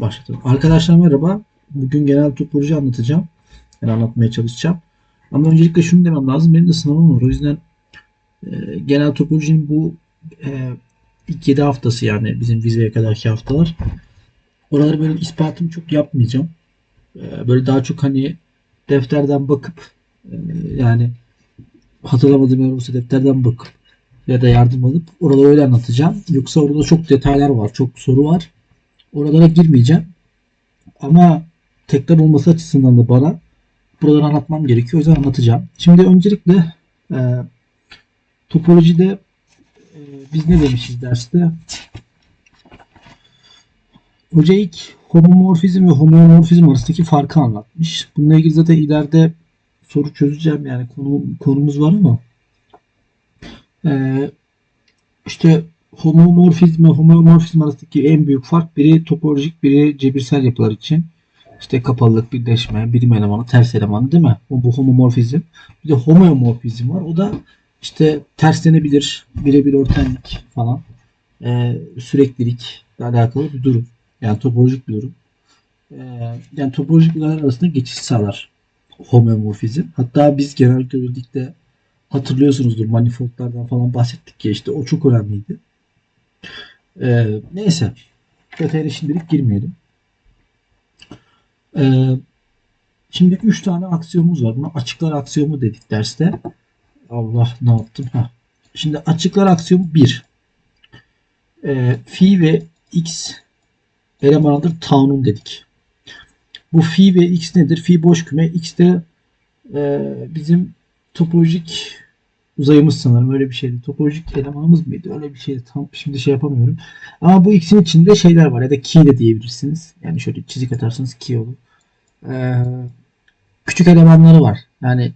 Başlatalım. Arkadaşlar merhaba. Bugün genel topoloji anlatacağım. Yani anlatmaya çalışacağım. Ama öncelikle şunu demem lazım. Benim de sınavım var. O yüzden e, genel topolojinin bu e, ilk 7 haftası yani bizim vizeye kadarki haftalar. Oraları böyle ispatını çok yapmayacağım. E, böyle daha çok hani defterden bakıp e, yani hatırlamadığım yer olursa defterden bakıp ya da yardım alıp oraları öyle anlatacağım. Yoksa orada çok detaylar var. Çok soru var. Oralara girmeyeceğim. Ama tekrar olması açısından da bana buraları anlatmam gerekiyor. O yüzden anlatacağım. Şimdi öncelikle e, topolojide e, biz ne demişiz derste? Hoca ilk homomorfizm ve homeomorfizm arasındaki farkı anlatmış. Bununla ilgili zaten ileride soru çözeceğim. Yani konu, konumuz var ama e, işte homomorfizm ve homeomorfizm arasındaki en büyük fark biri topolojik biri cebirsel yapılar için. İşte kapalılık, birleşme, birim elemanı, ters elemanı değil mi? Bu, bu homomorfizm. Bir de homeomorfizm var. O da işte terslenebilir, birebir örtenlik falan. Ee, süreklilik ile alakalı bir durum. Yani topolojik bir durum. Ee, yani topolojik olaylar arasında geçiş sağlar homeomorfizm. Hatta biz genel görüldükte hatırlıyorsunuzdur manifoldlardan falan bahsettik ya işte o çok önemliydi. Ee, neyse. Detayına şimdilik girmeyelim. Ee, şimdi 3 tane aksiyomumuz var. Buna açıklar aksiyomu dedik derste. Allah ne yaptım? Ha. Şimdi açıklar aksiyomu 1. Ee, fi ve x elemanıdır taunun dedik. Bu fi ve x nedir? Fi boş küme. X de e, bizim topolojik uzayımız sanırım öyle bir şeydi. Topolojik elemanımız mıydı? Öyle bir şeydi. Tam şimdi şey yapamıyorum. Ama bu x'in içinde şeyler var ya da key de diyebilirsiniz. Yani şöyle çizik atarsanız key olur. Ee, küçük elemanları var. Yani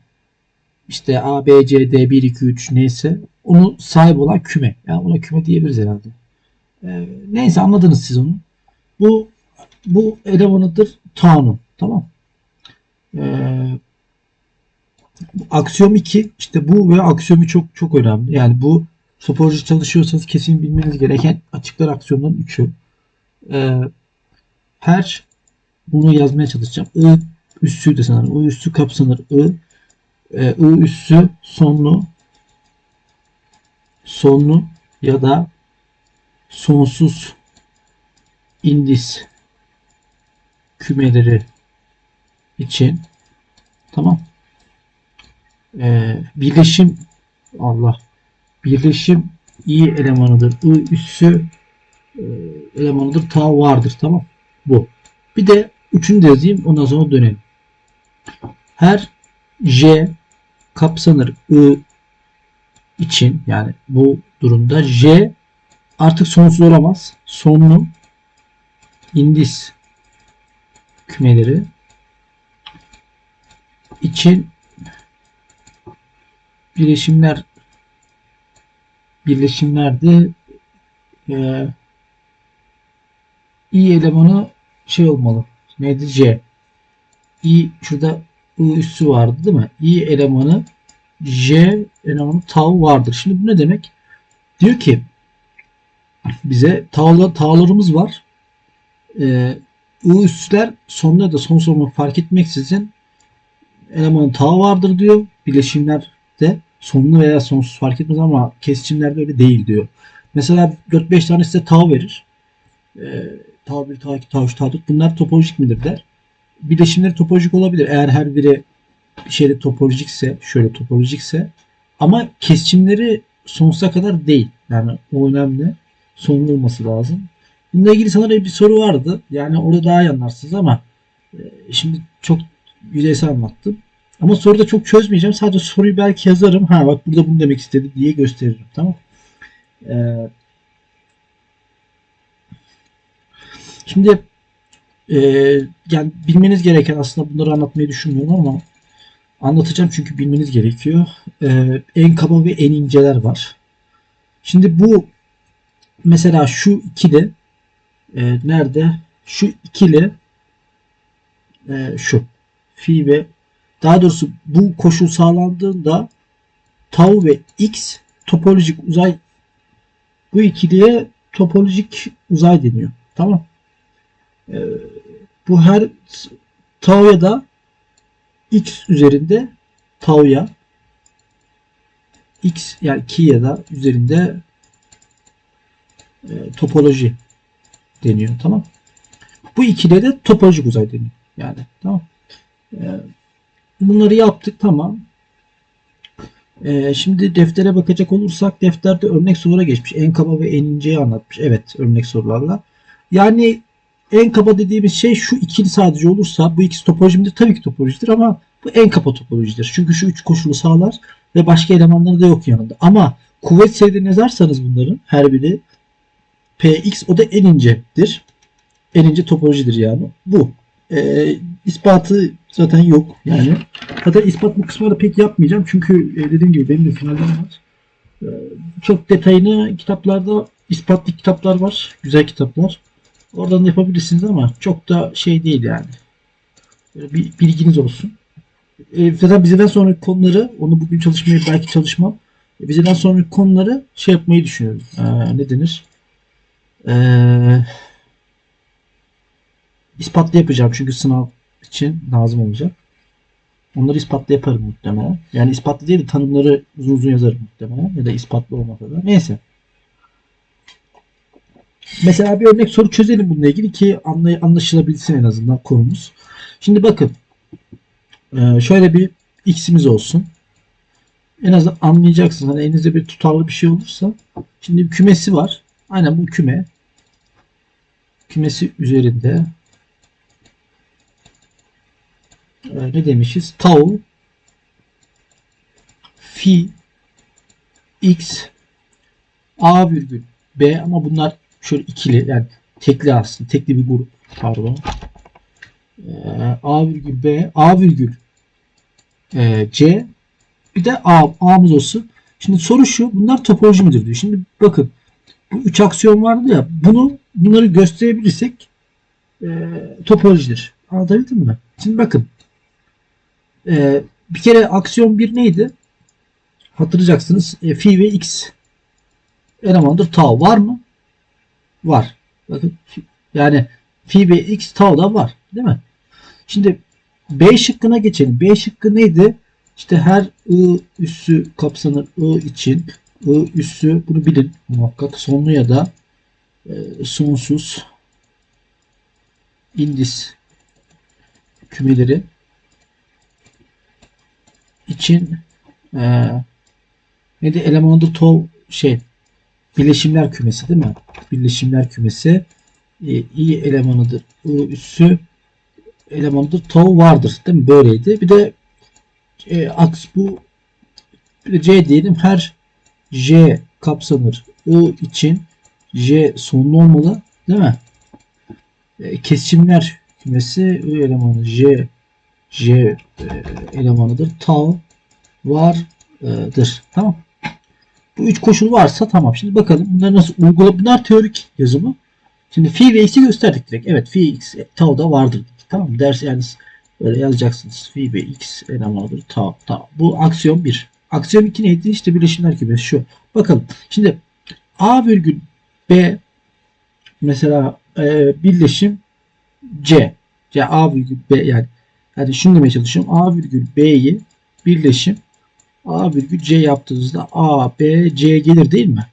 işte A, B, C, D, 1, 2, 3 neyse onu sahip olan küme. Yani ona küme diyebiliriz herhalde. Ee, neyse anladınız siz onu. Bu bu elemanıdır Ta'nın. Tamam. Ee, aksiyom 2 işte bu ve aksiyomu çok çok önemli. Yani bu topoloji çalışıyorsanız kesin bilmeniz gereken açıklar aksiyonların 3'ü. Ee, her bunu yazmaya çalışacağım. I üssü de sanırım. I üssü kapsanır. I e, I üssü sonlu sonlu ya da sonsuz indis kümeleri için tamam e, birleşim Allah birleşim i elemanıdır. I üssü e, elemanıdır. Ta vardır. Tamam. Bu. Bir de üçünü de yazayım. Ondan sonra dönelim. Her j kapsanır i için yani bu durumda j artık sonsuz olamaz. Sonlu indis kümeleri için birleşimler birleşimlerde e, i elemanı şey olmalı. Neydi? C. i şurada i üssü vardı değil mi? i elemanı j elemanı tau vardır. Şimdi bu ne demek? Diyor ki bize tağla, tağlarımız var. E, i üssüler sonuna da son sonuna fark etmeksizin elemanın tağı vardır diyor. Bileşimlerde sonlu veya sonsuz fark etmez ama kesişimlerde öyle değil diyor. Mesela 4-5 tane size tau verir. E, tau 1, tau 2, tau 3, tau 4 bunlar topolojik midir der. Bileşimleri topolojik olabilir. Eğer her biri bir şeyde topolojikse, şöyle topolojikse ama kesişimleri sonsuza kadar değil. Yani o önemli. Sonlu olması lazım. Bununla ilgili sanırım bir soru vardı. Yani orada daha iyi anlarsınız ama e, şimdi çok yüzeysel anlattım. Ama soruda çok çözmeyeceğim. Sadece soruyu belki yazarım. Ha bak burada bunu demek istedi diye gösteririm. Tamam. Ee, şimdi e, yani bilmeniz gereken aslında bunları anlatmayı düşünmüyorum ama anlatacağım çünkü bilmeniz gerekiyor. Ee, en kaba ve en inceler var. Şimdi bu mesela şu ikili e, nerede? Şu ikili e, şu fi ve daha doğrusu bu koşul sağlandığında tau ve x topolojik uzay bu ikiliye topolojik uzay deniyor. Tamam. e, bu her tau'ya da x üzerinde tau'ya x yani ki ya da üzerinde e, topoloji deniyor. Tamam. Bu ikiliye de topolojik uzay deniyor. Yani tamam. E, bunları yaptık tamam. E, şimdi deftere bakacak olursak defterde örnek sorulara geçmiş. En kaba ve en inceyi anlatmış. Evet örnek sorularla. Yani en kaba dediğimiz şey şu ikili sadece olursa bu ikisi topoloji? Tabii ki topolojidir ama bu en kaba topolojidir. Çünkü şu üç koşulu sağlar ve başka elemanları da yok yanında. Ama kuvvet serilerini yazarsanız bunların her biri Px o da en incedir. En ince topolojidir yani. Bu. Ee, ispatı zaten yok yani. Zaten ispat bu kısmını pek yapmayacağım. Çünkü e, dediğim gibi benim de finallerim var. Ee, çok detayını kitaplarda ispatlı kitaplar var. Güzel kitaplar. Oradan da yapabilirsiniz ama çok da şey değil yani. Böyle bir bilginiz olsun. E, zaten bizden sonraki konuları onu bugün çalışmayı belki çalışmam. E, bizden sonraki konuları şey yapmayı düşünüyorum. Ne denir? Ee, ispatlı yapacağım çünkü sınav için lazım olacak. Onları ispatlı yaparım muhtemelen. Yani ispatlı değil de tanımları uzun uzun yazarım muhtemelen. Ya da ispatlı olmasa da. Neyse. Mesela bir örnek soru çözelim bununla ilgili ki anlaşılabilsin en azından konumuz. Şimdi bakın. Ee, şöyle bir x'imiz olsun. En azından anlayacaksınız. Hani elinizde bir tutarlı bir şey olursa. Şimdi bir kümesi var. Aynen bu küme. Kümesi üzerinde e, ne demişiz? Tau fi x a virgül b ama bunlar şöyle ikili yani tekli aslında tekli bir grup pardon Ee, a virgül b a virgül e, c bir de a a'mız olsun. Şimdi soru şu bunlar topoloji midir diyor. Şimdi bakın bu üç aksiyon vardı ya bunu bunları gösterebilirsek e, topolojidir. Anlatabildim mi? Şimdi bakın e, bir kere aksiyon bir neydi? Hatırlayacaksınız. E, phi ve x elemandır tau var mı? Var. Bakın yani phi ve x tau da var. Değil mi? Şimdi B şıkkına geçelim. B şıkkı neydi? İşte her I üssü kapsanır I için I üssü bunu bilin muhakkak sonlu ya da e, sonsuz indis kümeleri için e, ne de elemandır tol şey birleşimler kümesi değil mi? Birleşimler kümesi e, i elemanıdır. I üssü elemanıdır. Tau vardır. Değil mi? Böyleydi. Bir de e, aks bu bir de C diyelim. Her J kapsanır. I için J sonlu olmalı. Değil mi? E, kesişimler kümesi I elemanı J J e, elemanıdır. Tau vardır. Tamam. Bu üç koşul varsa tamam. Şimdi bakalım bunları nasıl uygula bunlar teorik yazımı. Şimdi fi ve x'i gösterdik direkt. Evet fi x tau da vardır. Tamam? Ders yani böyle yazacaksınız. Fi ve x elemanıdır. Tau. Tamam. Bu aksiyon 1. Aksiyon 2 neydi? İşte birleşimler gibi şu. Bakalım. Şimdi a virgül b mesela e, birleşim c. C a virgül b yani yani şunu demeye çalışıyorum. a virgül b'yi birleşim a virgül c yaptığınızda a b c gelir değil mi?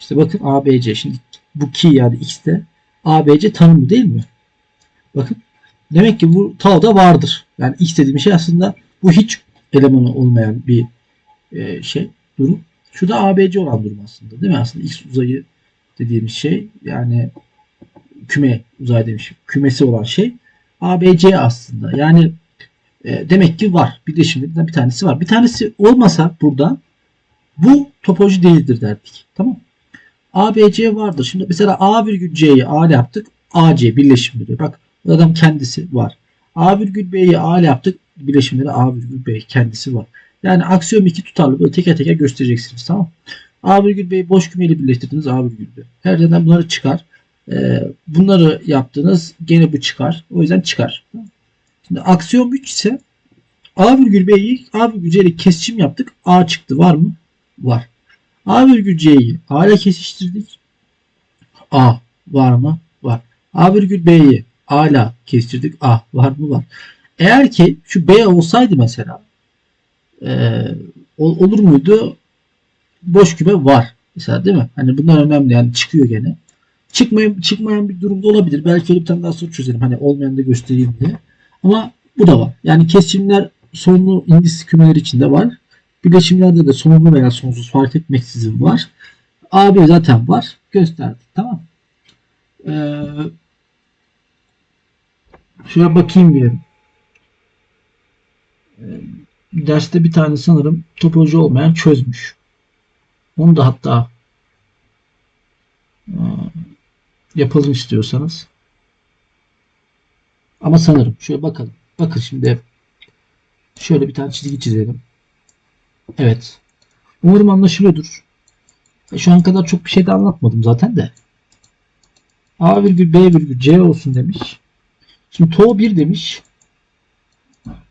İşte bakın a b c. Şimdi bu ki yani x'te a b c tanımlı değil mi? Bakın demek ki bu tau'da vardır. Yani x dediğim şey aslında bu hiç elemanı olmayan bir e, şey durum. Şu da ABC olan durum aslında değil mi? Aslında X uzayı dediğimiz şey yani küme uzay demişim. Kümesi olan şey ABC aslında. Yani e, demek ki var. Bir de şimdi bir tanesi var. Bir tanesi olmasa burada bu topoloji değildir derdik. Tamam ABC vardır. Şimdi mesela A virgül C'yi A yaptık. AC birleşimleri. Bak bu adam kendisi var. A virgül B'yi A yaptık. Birleşimleri A virgül B kendisi var. Yani aksiyon 2 tutarlı böyle teker teker göstereceksiniz tamam A virgül B'yi boş kümeyle birleştirdiniz A virgül B. Her yerden bunları çıkar. Ee, bunları yaptınız gene bu çıkar. O yüzden çıkar. Şimdi aksiyon 3 ise A virgül B'yi A virgül C ile kesişim yaptık. A çıktı var mı? Var. A virgül C'yi A ile kesiştirdik. A var mı? Var. A virgül B'yi A'la kestirdik. A var mı var. Eğer ki şu B olsaydı mesela e, ol- olur muydu? Boş küme var. Mesela değil mi? Hani bunlar önemli yani çıkıyor gene. Çıkmayan, çıkmayan bir durumda olabilir. Belki öyle bir tane daha soru çözelim. Hani olmayanı da göstereyim diye. Ama bu da var. Yani kesimler sonlu indis kümeler içinde var. Bileşimlerde de sonlu veya sonsuz fark etmeksizin var. AB zaten var. Gösterdik. Tamam. Ee, şöyle bakayım bir. Ee, derste bir tane sanırım topoloji olmayan çözmüş. Onu da hatta yapalım istiyorsanız. Ama sanırım. Şöyle bakalım. Bakın şimdi şöyle bir tane çizgi çizelim. Evet. Umarım anlaşılıyordur. E, Şu an kadar çok bir şey de anlatmadım zaten de. A virgül B virgül C olsun demiş. Şimdi to 1 demiş.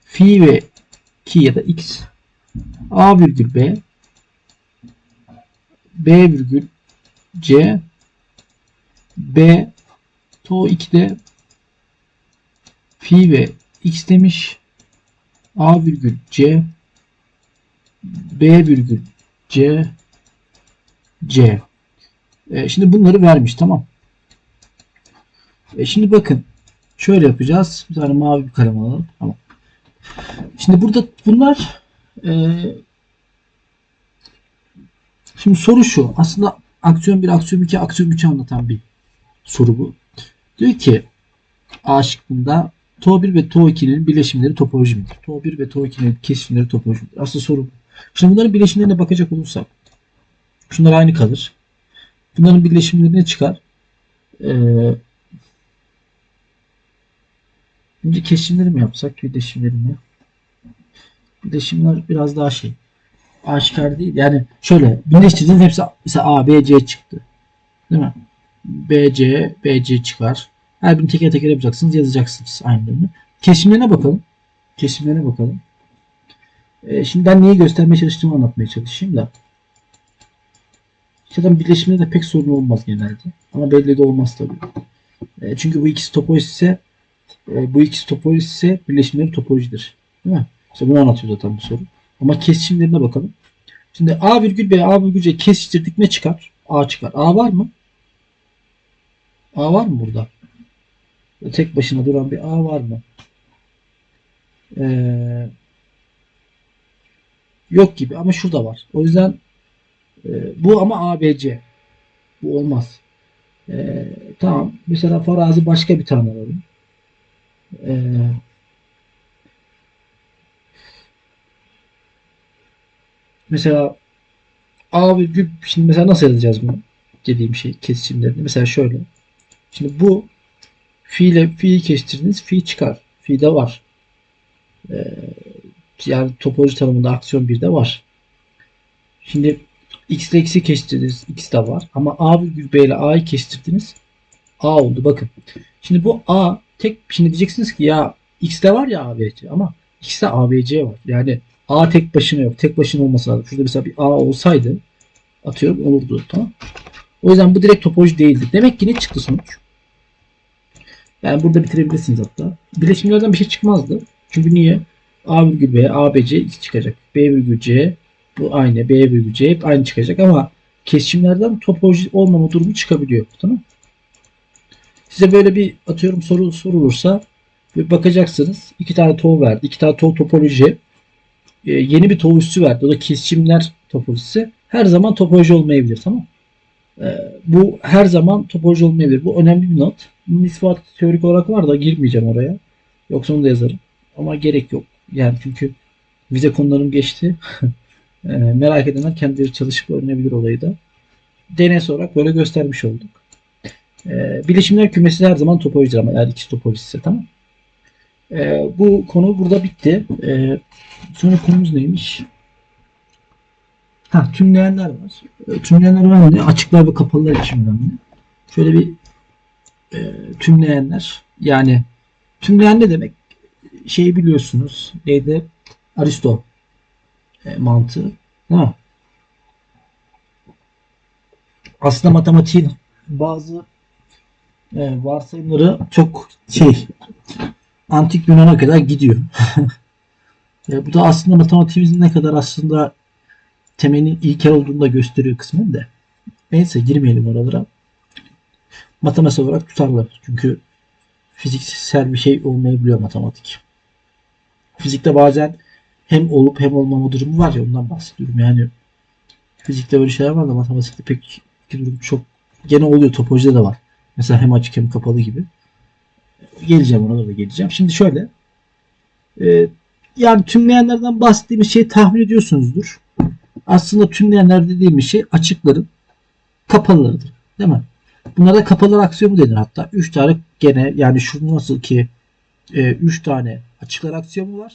Fi ve ki ya da x A virgül B B virgül C B to 2'de fi ve x demiş. A virgül C B virgül C C. E, şimdi bunları vermiş tamam. E, şimdi bakın şöyle yapacağız. Bir tane mavi bir kalem alalım. Tamam. Şimdi burada bunlar e, şimdi soru şu. Aslında aksiyon 1, aksiyon 2, aksiyon 3'ü anlatan bir soru bu. Diyor ki A şıkkında TO1 ve TO2'nin bileşimleri topoloji midir? TO1 ve TO2'nin kesimleri topoloji midir? Aslında soru bu. Şimdi bunların bileşimlerine bakacak olursak şunlar aynı kalır. Bunların birleşimleri ne çıkar? Ee, Önce kesimleri mi yapsak? Birleşimleri mi? Birleşimler biraz daha şey. Aşikar değil. Yani şöyle birleştirdiğiniz hepsi mesela A, B, C çıktı. Değil mi? B, C, B, C çıkar. Her birini teker teker yapacaksınız. Yazacaksınız aynılarını. Kesimlerine bakalım. Kesimlerine bakalım. Ee, şimdi ben neyi göstermeye çalıştığımı anlatmaya çalışayım da. Zaten birleşimde de pek sorun olmaz genelde. Ama belli de olmaz tabii. Ee, çünkü bu ikisi topoloji ise e, bu ikisi topoloji ise birleşimleri topolojidir. Değil mi? İşte bunu anlatıyor zaten bu soru. Ama kesişimlerine bakalım. Şimdi A virgül B, A virgül C kesiştirdik ne çıkar? A çıkar. A var mı? A var mı burada? Tek başına duran bir A var mı? Ee, yok gibi ama şurada var. O yüzden e, bu ama ABC. Bu olmaz. Ee, tamam. Mesela farazi başka bir tane alalım. Ee, mesela A virgül şimdi mesela nasıl yazacağız bunu? Dediğim şey kesişimlerini. Mesela şöyle. Şimdi bu fi ile fi'yi kestirdiğiniz fi çıkar. Fi de var. Ee, yani topoloji tanımında aksiyon 1'de var. Şimdi x ile x'i kestirdiniz. x de var. Ama a virgül b ile a'yı kestirdiniz. a oldu. Bakın. Şimdi bu a tek şimdi diyeceksiniz ki ya x'de var ya ABC ama x'te ABC var. Yani a tek başına yok. Tek başına olması lazım. Şurada mesela bir a olsaydı atıyorum olurdu. Tamam. O yüzden bu direkt topoloji değildi. Demek ki ne çıktı sonuç? Yani burada bitirebilirsiniz hatta. Bileşimlerden bir şey çıkmazdı. Çünkü niye? A virgül B, A, B, C x çıkacak. B virgül C bu aynı. B virgül C hep aynı çıkacak ama kesişimlerden topoloji olmama durumu çıkabiliyor. Tamam Size böyle bir atıyorum soru sorulursa bir bakacaksınız. iki tane TOV verdi. iki tane TOV topoloji. Ee, yeni bir TOV üssü verdi. O da kesişimler topolojisi. Her zaman topoloji olmayabilir. Tamam ee, bu her zaman topoloji olmayabilir. Bu önemli bir not. İspatı teorik olarak var da girmeyeceğim oraya. Yoksa onu da yazarım. Ama gerek yok. Yani çünkü vize konularım geçti. e, merak edenler kendileri çalışıp öğrenebilir olayı da. DNS olarak böyle göstermiş olduk. E, bileşimler kümesi her zaman topolojidir ama eğer ikisi topolojisi tamam. E, bu konu burada bitti. E, sonra konumuz neymiş? Ha, tümleyenler var. E, tümleyenler önemli. Açıklar ve kapalılar için önemli. Şöyle bir e, tümleyenler. Yani tümleyen ne demek? Şeyi biliyorsunuz. Neydi? Aristo e, mantığı. Değil? Aslında matematiğin bazı e, varsayımları çok şey antik Yunan'a kadar gidiyor. E, bu da aslında matematiğimizin ne kadar aslında temelin ilkel olduğunu da gösteriyor kısmen de. Neyse girmeyelim oralara. Matematik olarak tutarlar. Çünkü fiziksel bir şey olmayabiliyor matematik. Fizikte bazen hem olup hem olmama durumu var ya ondan bahsediyorum. Yani fizikte böyle şeyler var da matematikte pek iki durum çok gene oluyor. Topolojide de var. Mesela hem açık hem kapalı gibi. Geleceğim ona da geleceğim. Şimdi şöyle e, yani tümleyenlerden bahsettiğimiz şeyi tahmin ediyorsunuzdur. Aslında tümleyenler dediğimiz şey açıkların kapalılarıdır. Değil mi? Bunlara kapalı aksiyomu denir hatta. 3 tane gene yani şu nasıl ki 3 e, tane açıklar aksiyomu var.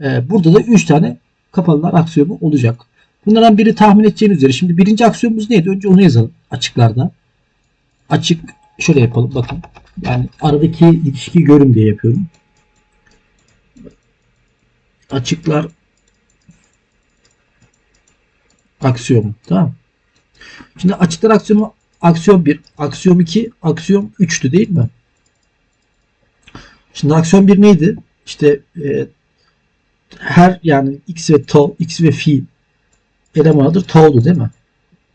E, burada da 3 tane kapalılar aksiyomu olacak. Bunlardan biri tahmin edeceğiniz üzere. Şimdi birinci aksiyomumuz neydi? Önce onu yazalım açıklarda. Açık şöyle yapalım bakın. Yani aradaki ilişkiyi görün diye yapıyorum. Açıklar aksiyomu. Tamam. Şimdi açıklar aksiyomu aksiyon 1, aksiyon 2, aksiyon 3'tü değil mi? Şimdi aksiyon 1 neydi? İşte e, her yani x ve tau, x ve fi elemanıdır. Tau'du değil mi?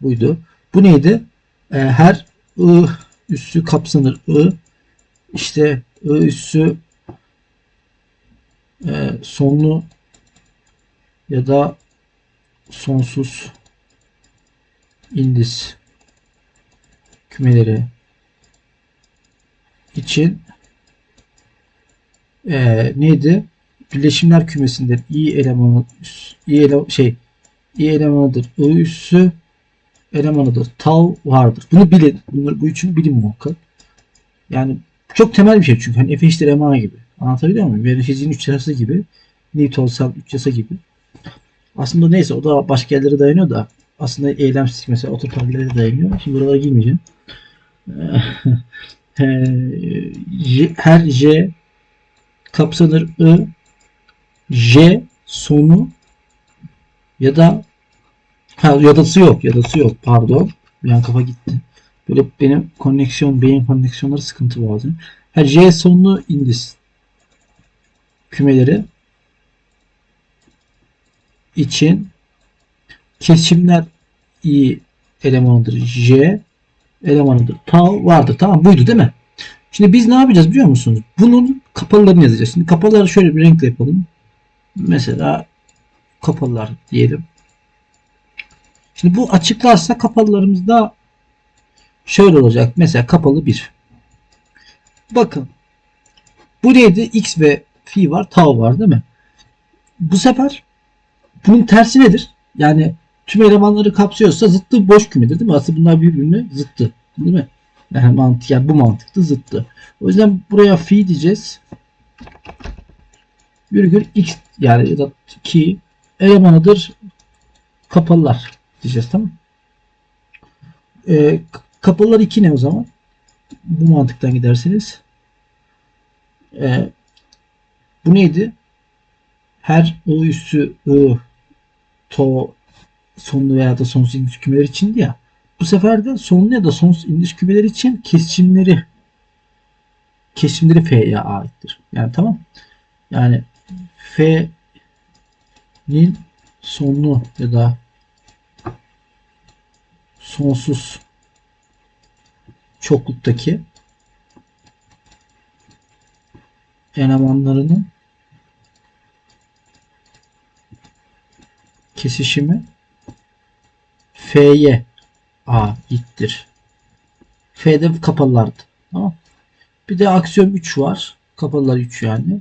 Buydu. Bu neydi? E, her i üssü kapsanır. I işte I üssü e, sonlu ya da sonsuz indis kümeleri için e, neydi? Birleşimler kümesinden i elemanı i ele, şey i elemanıdır. I üssü elemanıdır. Tau vardır. Bunu bilin. Bunları, bu üçün bilin muhakkak. Yani çok temel bir şey çünkü. Hani F eşittir MA gibi. Anlatabiliyor muyum? Yani fiziğin üç yasası gibi. Newtonsal üç yasa gibi. Aslında neyse o da başka yerlere dayanıyor da aslında eylemsizlik mesela otoparklara dayanıyor. Şimdi buralara girmeyeceğim. her J kapsanır I J sonu ya da ha, yadası yok yadası yok pardon. Bir an kafa gitti. Böyle benim koneksiyon beyin koneksiyonları sıkıntı bazen. Her J sonlu indis kümeleri için kesimler i elemanıdır j elemanıdır tau vardır. Tamam buydu değil mi? Şimdi biz ne yapacağız biliyor musunuz? Bunun kapalılarını yazacağız. Şimdi kapalıları şöyle bir renkle yapalım. Mesela kapalılar diyelim. Şimdi bu açıklarsa kapalılarımızda şöyle olacak. Mesela kapalı 1. Bakın. Bu neydi? X ve fi var. Tau var değil mi? Bu sefer bunun tersi nedir? Yani tüm elemanları kapsıyorsa zıttı boş kümedir değil mi? Aslında bunlar birbirine zıttı. Değil mi? Yani, mantık, yani bu mantıklı zıttı. O yüzden buraya fi diyeceğiz. Virgül x yani ya da ki elemanıdır kapalılar diyeceğiz tamam ee, kapalılar 2 ne o zaman? Bu mantıktan giderseniz. Ee, bu neydi? Her I üssü I to sonlu veya da sonsuz indiş kümeler içindi ya. Bu sefer de sonlu ya da sonsuz indiş kümeler için kesimleri kesimleri F'ye aittir. Yani tamam. Yani F'nin sonlu ya da sonsuz çokluktaki elemanlarının kesişimi F'ye aittir. F'de kapalılardı. Tamam. Bir de aksiyon 3 var. Kapalılar 3 yani.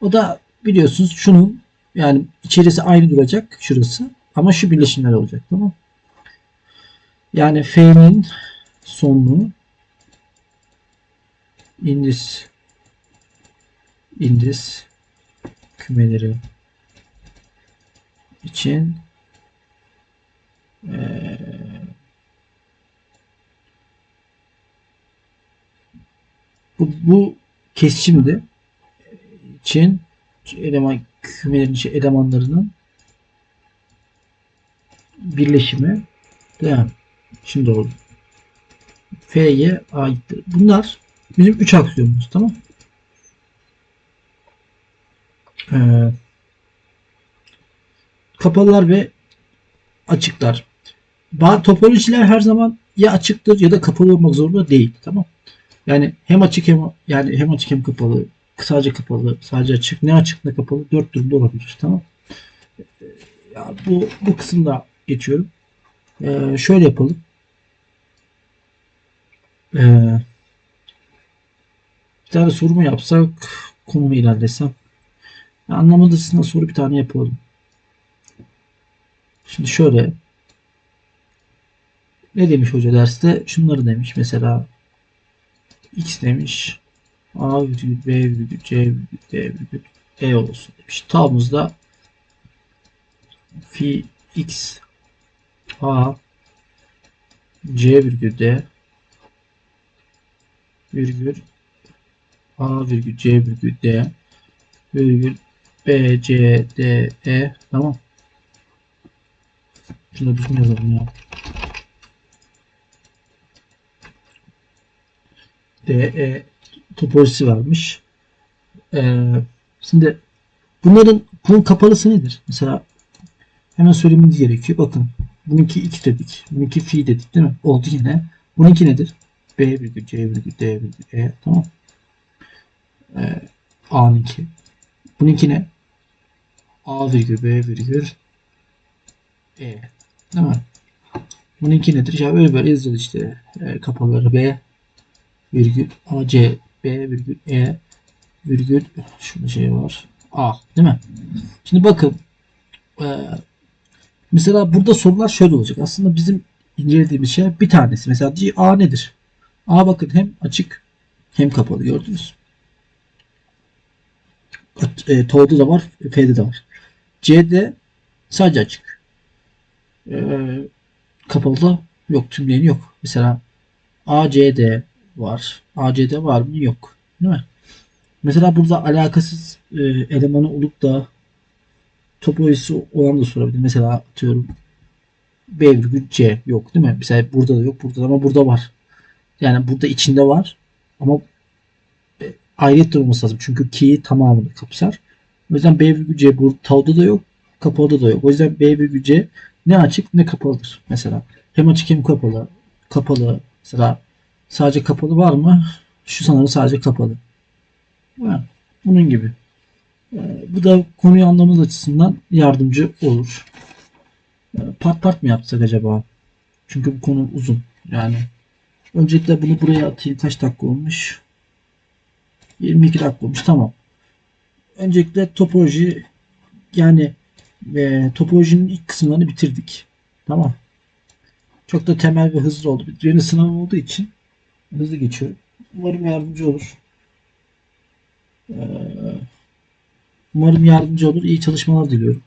O da biliyorsunuz şunun yani içerisi aynı duracak şurası ama şu birleşimler olacak tamam. Yani F'nin sonlu indis indis kümeleri için ee, bu, bu kesişimde için eleman kümelerin içi elemanlarının birleşimi mi? Şimdi oldu. F'ye aittir. Bunlar bizim 3 aksiyonumuz. Tamam. Ee, kapalılar ve açıklar. Bazı topolojiler her zaman ya açıktır ya da kapalı olmak zorunda değil. Tamam. Yani hem açık hem yani hem açık hem kapalı, sadece kapalı, sadece açık, ne açık ne kapalı dört durumda olabilir. Tamam. Ee, Ya bu bu kısımda geçiyorum. Ee, şöyle yapalım. Ee, bir tane soru mu yapsak, konu mu ilerlesem? Ya Anlamadıysan soru bir tane yapalım. Şimdi şöyle ne demiş hoca derste? Şunları demiş mesela x demiş a virgül b virgül c virgül d virgül e olsun demiş. Tağımızda fi x a c virgül d virgül a virgül c virgül d virgül b c d e tamam. Şunu düzgün yazalım ya. DE topolojisi varmış. Ee, şimdi bunların bunun kapalısı nedir? Mesela hemen söylememiz gerekiyor. Bakın bununki x dedik. Bununki fi dedik değil mi? Oldu yine. Bununki nedir? B virgül C virgül D virgül E tamam. Ee, A'nınki. Bununki ne? A virgül B virgül E. Değil mi? Bununki nedir? Ya böyle böyle yazıyoruz işte. Ee, kapalıları B virgül A C B virgül E virgül şurada şey var. A değil mi? Şimdi bakın ee, mesela burada sorular şöyle olacak. Aslında bizim incelediğimiz şey bir tanesi. Mesela C, A nedir? A bakın hem açık hem kapalı gördünüz. E, T'de da var, F'de de var. C'de sadece açık. E, kapalı yok, tümleyin yok. Mesela ACD var. ACD var mı? Yok. Değil mi? Mesela burada alakasız e, elemanı olup da topolojisi olan da sorabilir. Mesela atıyorum B virgül C yok değil mi? Mesela burada da yok. Burada da ama burada var. Yani burada içinde var. Ama e, ayrıyetten olması lazım. Çünkü key tamamını kapsar. O yüzden B virgül C bu tavda da yok. Kapalı da yok. O yüzden B virgül C ne açık ne kapalıdır. Mesela hem açık hem kapalı. Kapalı. Mesela sadece kapalı var mı? Şu sanırım sadece kapalı. Bunun gibi. Ee, bu da konuyu anlamamız açısından yardımcı olur. Ee, part part mı yapsak acaba? Çünkü bu konu uzun. Yani öncelikle bunu buraya atayım. Kaç dakika olmuş? 22 dakika olmuş. Tamam. Öncelikle topoloji yani e, topolojinin ilk kısımlarını bitirdik. Tamam. Çok da temel ve hızlı oldu. Benim sınavım olduğu için hızlı geçiyorum. Umarım yardımcı olur. Ee, umarım yardımcı olur. İyi çalışmalar diliyorum.